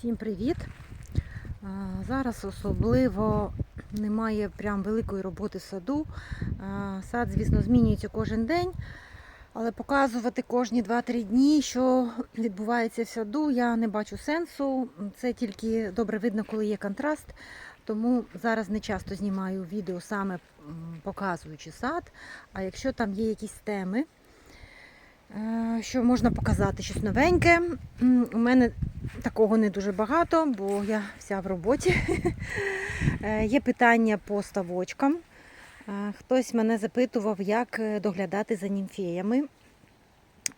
Всім привіт! Зараз особливо немає прям великої роботи саду. Сад, звісно, змінюється кожен день, але показувати кожні 2-3 дні, що відбувається в саду, я не бачу сенсу. Це тільки добре видно, коли є контраст. Тому зараз не часто знімаю відео саме показуючи сад. А якщо там є якісь теми, що можна показати щось новеньке, у мене Такого не дуже багато, бо я вся в роботі. Е, Є питання по ставочкам. Е, Хтось мене запитував, як е, доглядати за німфеями.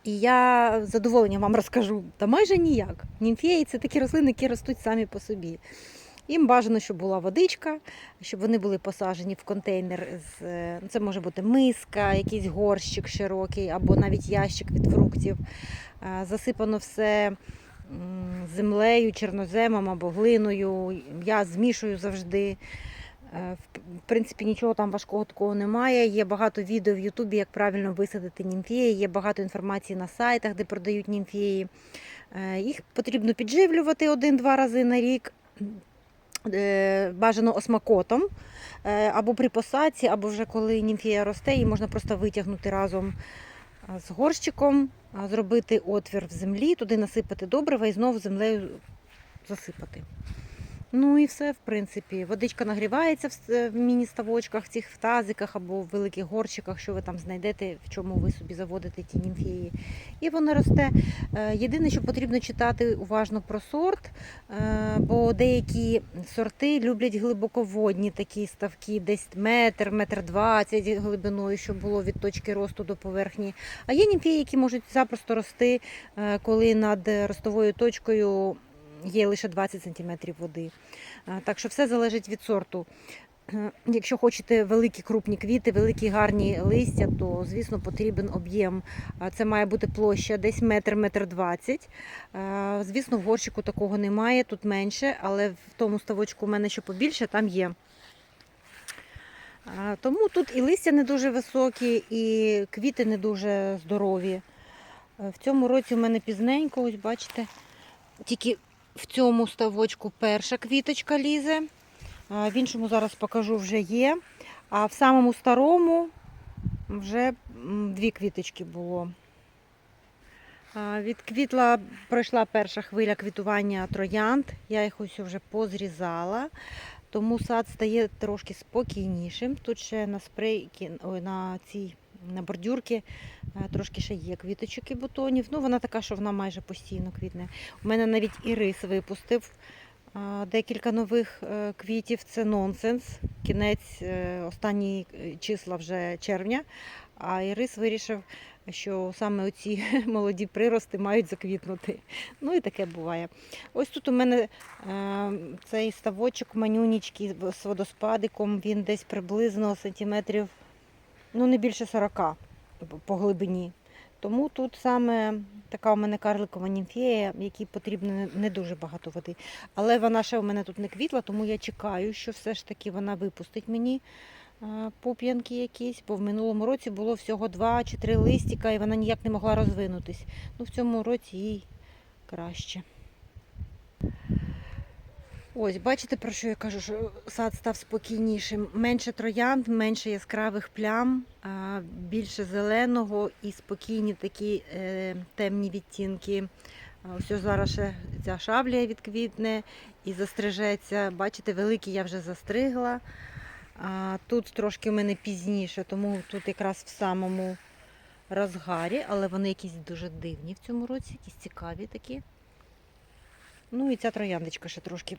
І я з задоволенням вам розкажу, та майже ніяк. Німфеї це такі рослини, які ростуть самі по собі. Їм бажано, щоб була водичка, щоб вони були посаджені в контейнер. з ну, Це може бути миска, якийсь горщик широкий, або навіть ящик від фруктів. Е, Засипано все землею, чорноземом або глиною. Я змішую завжди. Е, В принципі, нічого там важкого такого немає. Є багато відео в Ютубі, як правильно висадити німфеї, є багато інформації на сайтах, де продають німфеї. Е, Їх потрібно підживлювати один-два рази на рік. Е, Бажано осмакотом е, або при посадці, або вже коли німфія росте, її можна просто витягнути разом з горщиком, зробити отвір в землі, туди насипати добрива і знову землею засипати. Ну і все, в принципі. Водичка нагрівається в в міні-ставочках, цих в тазиках або в великих горщиках, що ви там знайдете, в чому ви собі заводите ті німфеї. І вона росте. Е, Єдине, що потрібно читати уважно про сорт, е, бо деякі сорти люблять глибоководні такі ставки, десь метр, метр двадцять глибиною, щоб було від точки росту до поверхні. А є німфеї, які можуть запросто рости, е, коли над ростовою точкою є лише 20 см води. Так що все залежить від сорту. Якщо хочете великі крупні квіти, великі гарні листя, то звісно потрібен об'єм. Це має бути площа десь метр, метр двадцять. Звісно, в горщику такого немає, тут менше, але в тому ставочку у мене що побільше, там є. Тому тут і листя не дуже високі, і квіти не дуже здорові. В цьому році у мене пізненько, ось бачите, тільки в цьому ставочку перша квіточка лізе. В іншому зараз покажу вже є. А в самому старому вже дві квіточки було. А, Відквітла, пройшла перша хвиля квітування троянд. Я їх ось вже позрізала, тому сад стає трошки спокійнішим. Тут ще на спрейки, ой, на цій на бордюрки е, трошки ще є квіточок і бутонів. Ну, вона така, що вона майже постійно квітне. У мене навіть ірис випустив декілька нових е, квітів. Це нонсенс. Кінець е, останні е, числа вже червня. А ірис вирішив, що саме оці молоді прирости мають заквітнути. Ну і таке буває. Ось тут у мене е, цей ставочок манюнічки з водоспадиком. Він десь приблизно сантиметрів, ну не більше 40 по глибині. Тому тут саме така у мене карликова німфея, якій потрібно не- дуже багато води. Але вона ще у мене тут не квітла, тому я чекаю, що все ж таки вона випустить мені пуп'янки якісь, бо в минулому році було всього два чи три листика, і вона ніяк не могла розвинутись. Ну, в цьому році їй краще. Ось, бачите, про що я кажу, що сад став спокійнішим. Менше троянд, менше яскравих плям, більше зеленого і спокійні такі е, темні відтінки. Ось зараз ще ця шаблія відквітне і застрижеться. Бачите, великі я вже застригла. А тут трошки в мене пізніше, тому тут якраз в самому розгарі, але вони якісь дуже дивні в цьому році, якісь цікаві такі. Ну і ця трояндочка ще трошки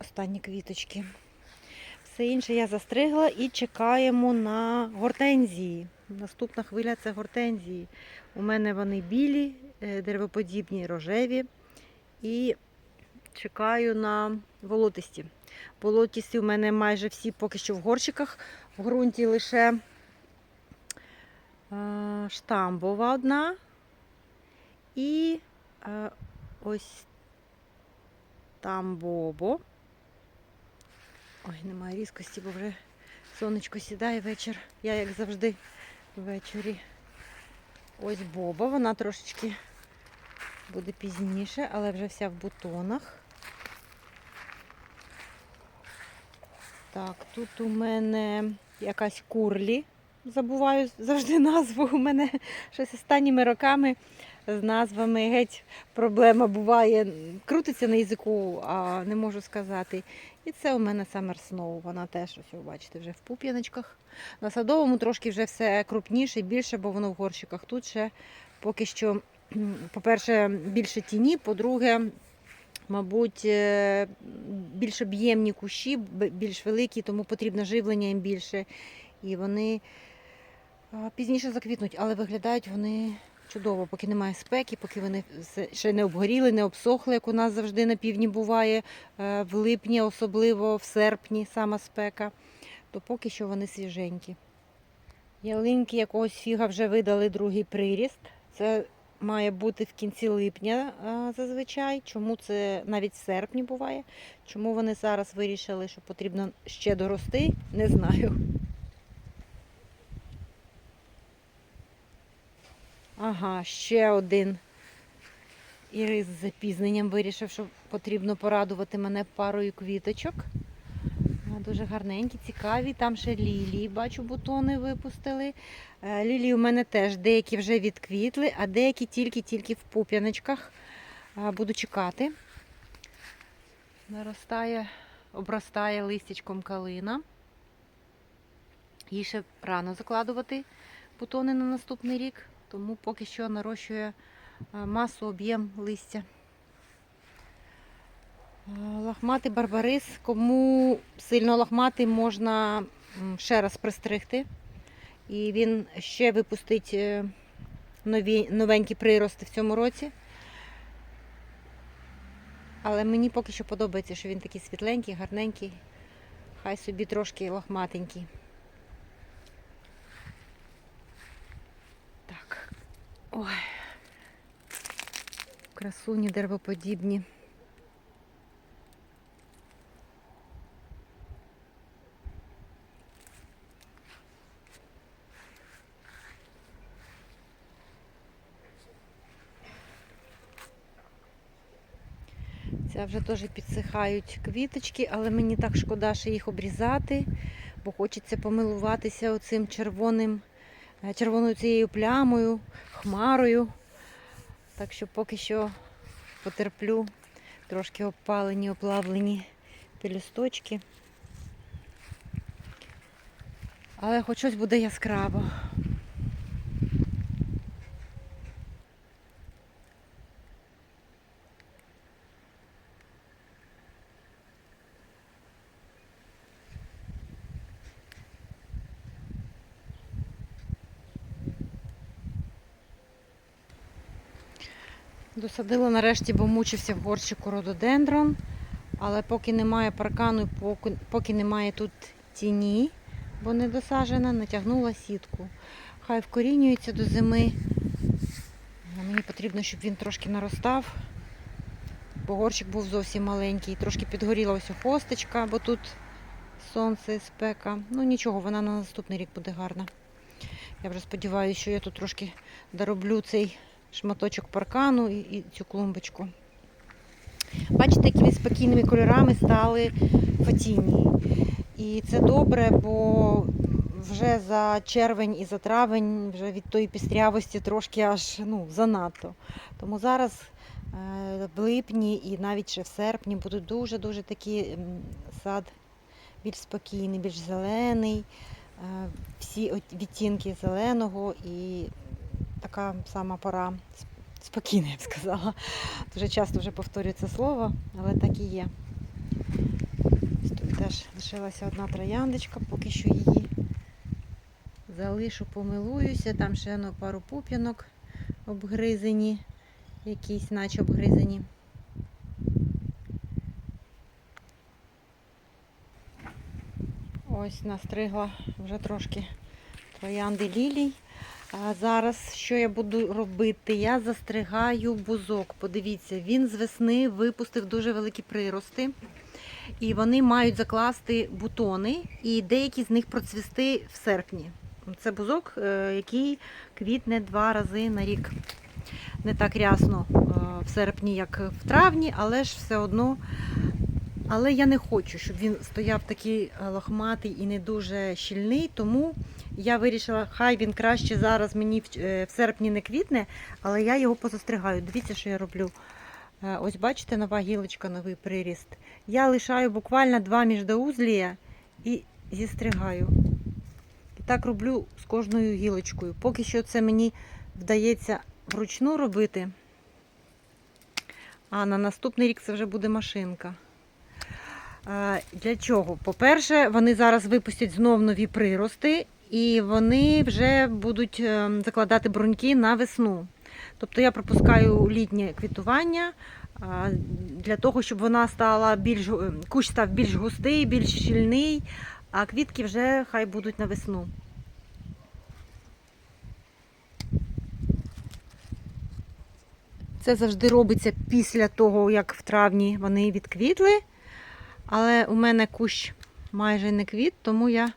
останні квіточки. Все інше я застригла і чекаємо на гортензії. Наступна хвиля це гортензії. У мене вони білі, е, деревоподібні, рожеві. І чекаю на волотисті. Волотисті у мене майже всі поки що в горщиках. В ґрунті лише е, штамбова одна. І е, ось там бобо. Ой, немає різкості, бо вже сонечко сідає вечір. Я, як завжди, ввечері. Ось Боба, вона трошечки буде пізніше, але вже вся в бутонах. Так, тут у мене якась курлі. Забуваю завжди назву. У мене щось останніми роками з назвами геть проблема буває. Крутиться на язику, а не можу сказати. І це у мене Summer Snow. Вона теж, ось бачите, вже в пуп'яночках. На садовому трошки вже все крупніше і більше, бо воно в горщиках. Тут ще поки що, по-перше, більше тіні, по-друге, мабуть, е, більш об'ємні кущі, більш великі, тому потрібно живлення їм більше. І вони пізніше заквітнуть, але виглядають вони чудово, поки немає спеки, поки вони ще не обгоріли, не обсохли, як у нас завжди на півдні буває, е, в липні, особливо в серпні сама спека, то поки що вони свіженькі. Ялинки якогось фіга вже видали другий приріст. Це має бути в кінці липня зазвичай. Чому це навіть в серпні буває? Чому вони зараз вирішили, що потрібно ще дорости, не знаю. Ага, ще один ірис з запізненням вирішив, що потрібно порадувати мене парою квіточок. Дуже гарненькі, цікаві. Там ще лілії, бачу, бутони випустили. Е, Лілії у мене теж деякі вже відквітли, а деякі тільки-тільки в пуп'яночках. Буду чекати. Наростає, обростає листячком калина. Їй ще рано закладувати бутони на наступний рік, тому поки що нарощує масу, об'єм листя. А, Лохматий барбарис. Кому сильно лохматий, можна ще раз пристригти. І він ще випустить е, нові, новенькі прирости в цьому році. Але мені поки що подобається, що він такий світленький, гарненький. Хай собі трошки лохматенький. Так. Ой. Красуні деревоподібні. Це вже теж підсихають квіточки, але мені так шкода, що їх обрізати, бо хочеться помилуватися оцим червоним, червоною цією плямою, хмарою. Так що поки що потерплю трошки опалені, оплавлені пелюсточки. Але хоч щось буде яскраво. Досадила нарешті, бо мучився в горщику рододендрон. Але поки немає паркану, поки, поки немає тут тіні, бо не досаджена, натягнула сітку. Хай вкорінюється до зими. Мені потрібно, щоб він трошки наростав, бо горщик був зовсім маленький. Трошки підгоріла ось хосточка, бо тут сонце, і спека. Ну нічого, вона на наступний рік буде гарна. Я вже сподіваюся, що я тут трошки дороблю цей шматочок паркану і, і цю клумбочку. Бачите, якими спокійними кольорами стали фатінії. І це добре, бо вже за червень і за травень вже від тої пістрявості трошки аж ну, занадто. Тому зараз е, в липні і навіть ще в серпні будуть дуже-дуже такі м, сад більш спокійний, більш зелений, е, всі відтінки зеленого і така сама пора спокійна, я б сказала. Дуже часто вже повторюю це слово, але так і є. Тут теж лишилася одна трояндочка, поки що її залишу, помилуюся. Там ще ну, пару пуп'янок обгризені, якісь наче обгризені. Ось настригла вже трошки троянди лілій. А зараз що я буду робити? Я застригаю бузок. Подивіться, він з весни випустив дуже великі прирости. І вони мають закласти бутони, і деякі з них процвісти в серпні. Це бузок, е, який квітне два рази на рік. Не так рясно е, в серпні, як в травні, але ж все одно Але я не хочу, щоб він стояв такий е, лохматий і не дуже щільний, тому я вирішила, хай він краще зараз мені в, е, серпні не квітне, але я його позастригаю. Дивіться, що я роблю. Е, Ось бачите, нова гілочка, новий приріст. Я лишаю буквально два міждоузлія і зістригаю. І так роблю з кожною гілочкою. Поки що це мені вдається вручну робити. А на наступний рік це вже буде машинка. Для чого? По-перше, вони зараз випустять знов нові прирости, і вони вже будуть ем, закладати бруньки на весну. Тобто я пропускаю літнє квітування для того, щоб вона стала більш ем, кущ став більш густий, більш щільний, а квітки вже хай будуть на весну. Це завжди робиться після того, як в травні вони відквітли. Але у мене кущ майже не квіт, тому я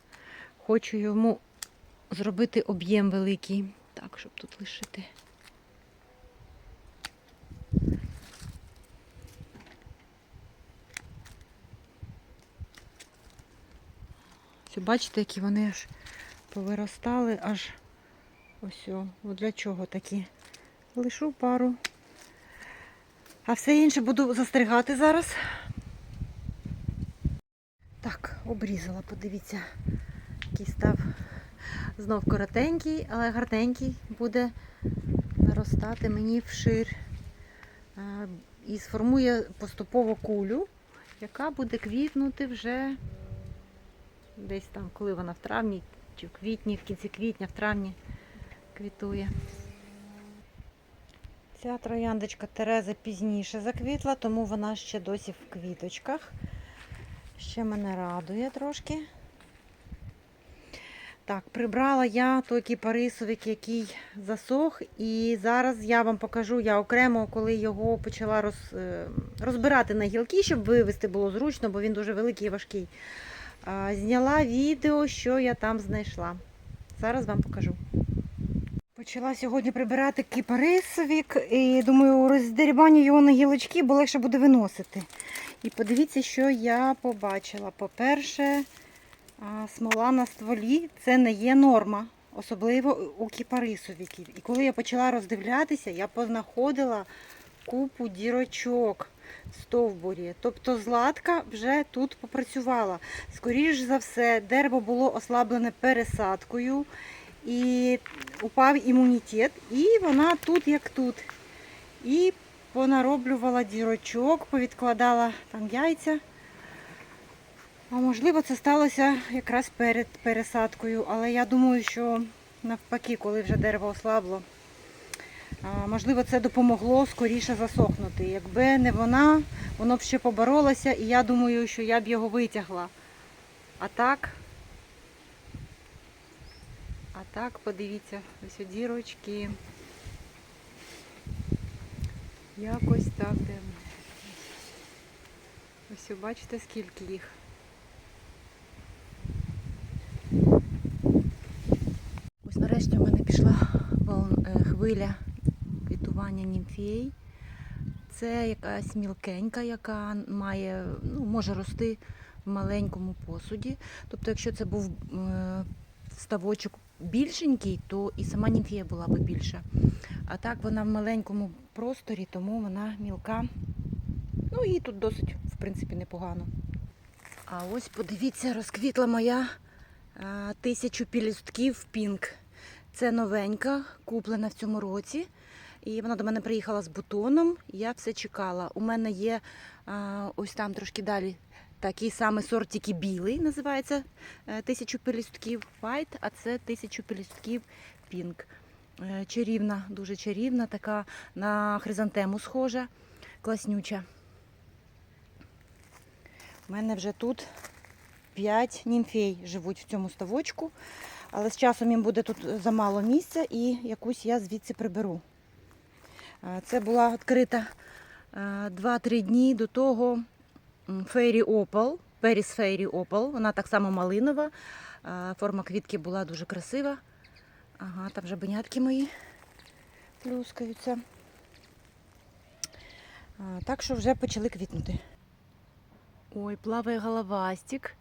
хочу йому зробити об'єм великий. Так, щоб тут лишити. Ось бачите, які вони аж повиростали, аж ось. о. Для чого такі? Лишу пару. А все інше буду застригати зараз. Обрізала, подивіться, який став знов коротенький, але гарненький буде наростати мені вшир. І сформує поступово кулю, яка буде квітнути вже десь там, коли вона в травні, чи в квітні, в кінці квітня, в травні квітує. Ця трояндочка Тереза пізніше заквітла, тому вона ще досі в квіточках. Ще мене радує трошки. Так, прибрала я той кіпарисовик, який засох. І зараз я вам покажу, я окремо, коли його почала роз, е, розбирати на гілки, щоб вивезти було зручно, бо він дуже великий і важкий. Зняла відео, що я там знайшла. Зараз вам покажу. Почала сьогодні прибирати кіпарисовик і думаю, роздерібаню його на гілочки, бо легше буде виносити. І подивіться, що я побачила. По-перше, смола на стволі це не є норма, особливо у кіпарисовиків. І коли я почала роздивлятися, я познаходила купу дірочок в стовбурі. Тобто златка вже тут попрацювала. Скоріш за все, дерево було ослаблене пересадкою. І упав імунітет, і вона тут як тут. І понароблювала дірочок, повідкладала там яйця. А можливо, це сталося якраз перед пересадкою, але я думаю, що навпаки, коли вже дерево ослабло, можливо, це допомогло скоріше засохнути. Якби не вона, воно б ще поборолося, і я думаю, що я б його витягла. А так. А так, подивіться, ось дірочки. Якось так де. Ось бачите, скільки їх. Ось нарешті в мене пішла е, хвиля квітування німфей. Це якась мілкенька, яка має, ну, може рости в маленькому посуді. Тобто, якщо це був е, ставочок більшенький, то і сама німфія була би більша. А так вона в маленькому просторі, тому вона мілка. Ну і тут досить, в принципі, непогано. А ось подивіться, розквітла моя а, тисячу пілюстків пінк. Це новенька, куплена в цьому році. І вона до мене приїхала з бутоном. Я все чекала. У мене є а, ось там трошки далі такий самий сорт, тільки білий, називається е, тисячу пелюстків white, а це тисячу пелюстків pink. Е, Чарівна, дуже чарівна, така на хризантему схожа, класнюча. У мене вже тут 5 німфей живуть в цьому ставочку, але з часом їм буде тут замало місця і якусь я звідси приберу. Е, Це була відкрита е, 2-3 дні до того Фейрі Опал, Періс Фейрі Опал. Вона так само малинова. Форма квітки була дуже красива. Ага, там жабенятки мої плюскаються. Так що вже почали квітнути. Ой, плаває головастик.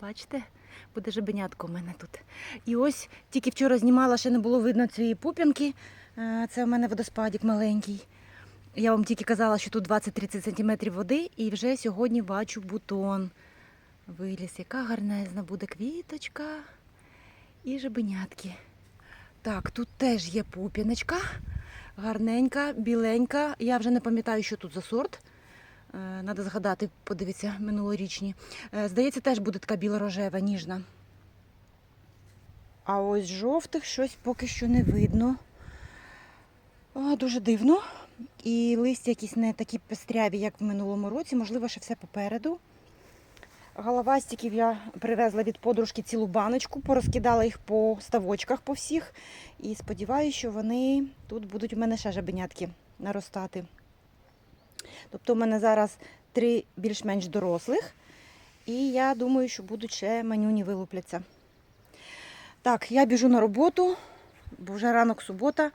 Бачите, буде жебенятко у мене тут. І ось тільки вчора знімала, ще не було видно цієї пуп'янки. Це у мене водоспадик маленький. Я вам тільки казала, що тут 20-30 см води, і вже сьогодні бачу бутон. Виліз, яка гарнезна буде квіточка і жабенятки. Так, тут теж є пуп'яночка, гарненька, біленька. Я вже не пам'ятаю, що тут за сорт. Е, Надо згадати, подивіться, минулорічні. Е, Здається, теж буде така біло-рожева, ніжна. А ось жовтих щось поки що не видно. Дуже дивно. І листя якісь не такі пестряві, як в минулому році. Можливо, ще все попереду. Головастиків я привезла від подружки цілу баночку, порозкидала їх по ставочках по всіх. І сподіваюся, що вони тут будуть у мене ще жабенятки наростати. Тобто у мене зараз три більш-менш дорослих. І я думаю, що будуть ще манюні вилупляться. Так, я біжу на роботу, бо вже ранок субота.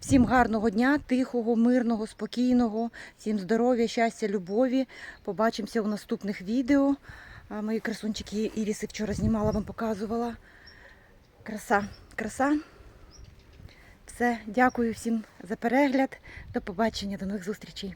Всім гарного дня, тихого, мирного, спокійного, всім здоров'я, щастя, любові. Побачимося у наступних відео. Мої красунчики Іріси вчора знімала, вам показувала. Краса, краса. Все, дякую всім за перегляд. До побачення, до нових зустрічей.